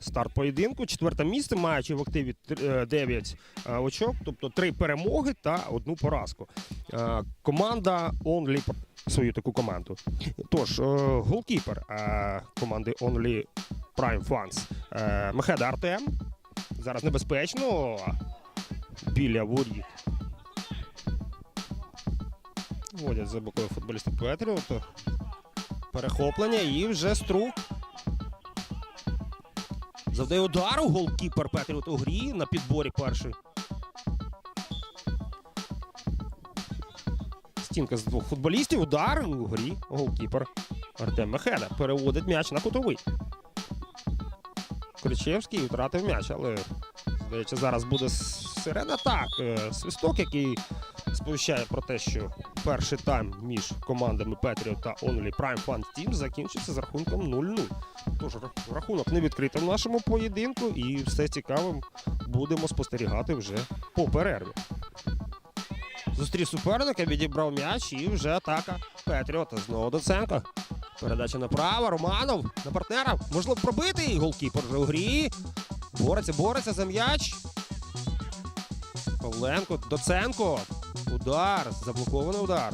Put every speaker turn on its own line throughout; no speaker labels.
старт поєдинку. Четверте місце, маючи в активі 9 очок, тобто 3 перемоги та одну поразку. Е, Команда Only свою таку команду. Тож, е, голкіпер е, команди Only Prime Fans е, Мехеда Артем. Зараз небезпечно біля воріт. Водять за бокою футболісти Петріота. Перехоплення і вже струк. Завдає удару голкіпер Петріот у грі на підборі перший. Стінка з двох футболістів. Удар у грі. Голкіпер Артем Мехеда переводить м'яч на кутовий. Кричевський втратив м'яч, але здається, зараз буде сирена. Так, е, свисток, який сповіщає про те, що перший тайм між командами Patriot та Only Prime Fun Team закінчився з рахунком 0-0. Тож рахунок не відкритий в нашому поєдинку, і все цікавим будемо спостерігати вже по перерві. Зустрів суперника, відібрав м'яч і вже атака Петріота. Знову Доценко. Передача направо. Романов на партнера. Можливо, пробити. Голкіпер вже у грі. Бореться, бореться за м'яч. Павленко, Доценко. Удар. Заблокований удар.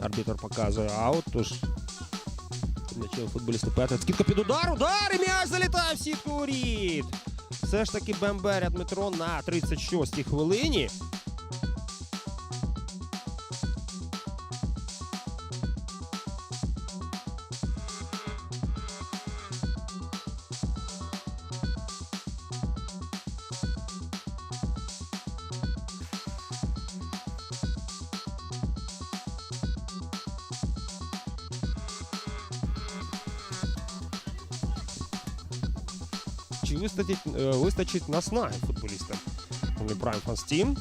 Арбітр показує аут. Тож м'ячем футболісти Петра. Скидка під удар. Удар! І м'яч залітає в сітку рід. Все ж таки Бемберя Дмитро на 36-й хвилині. Чи вистачить, вистачить наснаги футболістам? Вони Prime Fans Team.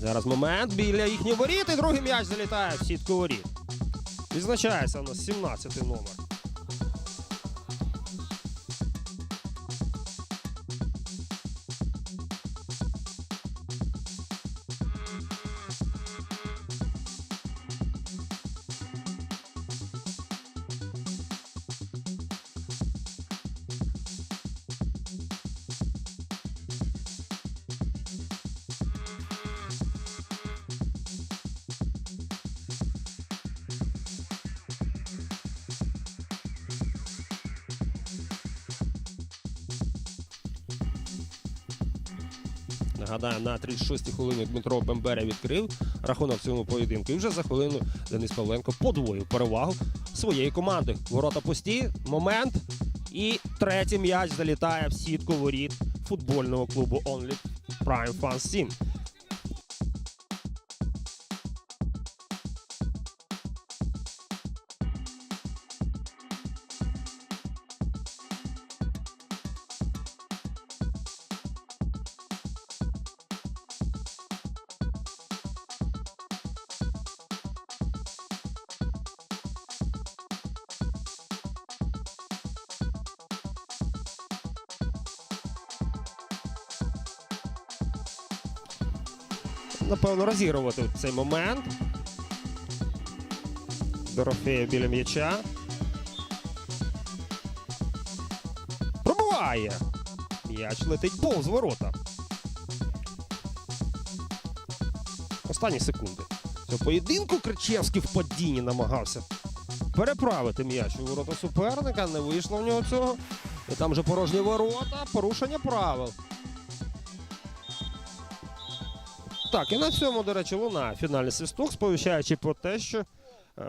Зараз момент біля їхніх воріт і другий м'яч залітає в сітку воріт. Відзначається у нас 17 номер. Нагадаю, на 36-й хвилині Дмитро Бембера відкрив рахунок цьому поєдинку. І вже за хвилину Денис Павленко подвоїв перевагу своєї команди. Ворота пусті, момент. І третій м'яч залітає в сітку воріт футбольного клубу Only Prime Fans Team. Напевно, розігрувати цей момент. Дорофеєв біля м'яча. Пробуває. М'яч летить повз ворота. Останні секунди. Цього поєдинку Кричевський в падінні намагався переправити м'яч у ворота суперника. Не вийшло в нього цього. І там вже порожні ворота, порушення правил. Так, і на цьому, до речі, луна. Фінальний свисток, сповіщаючи про те, що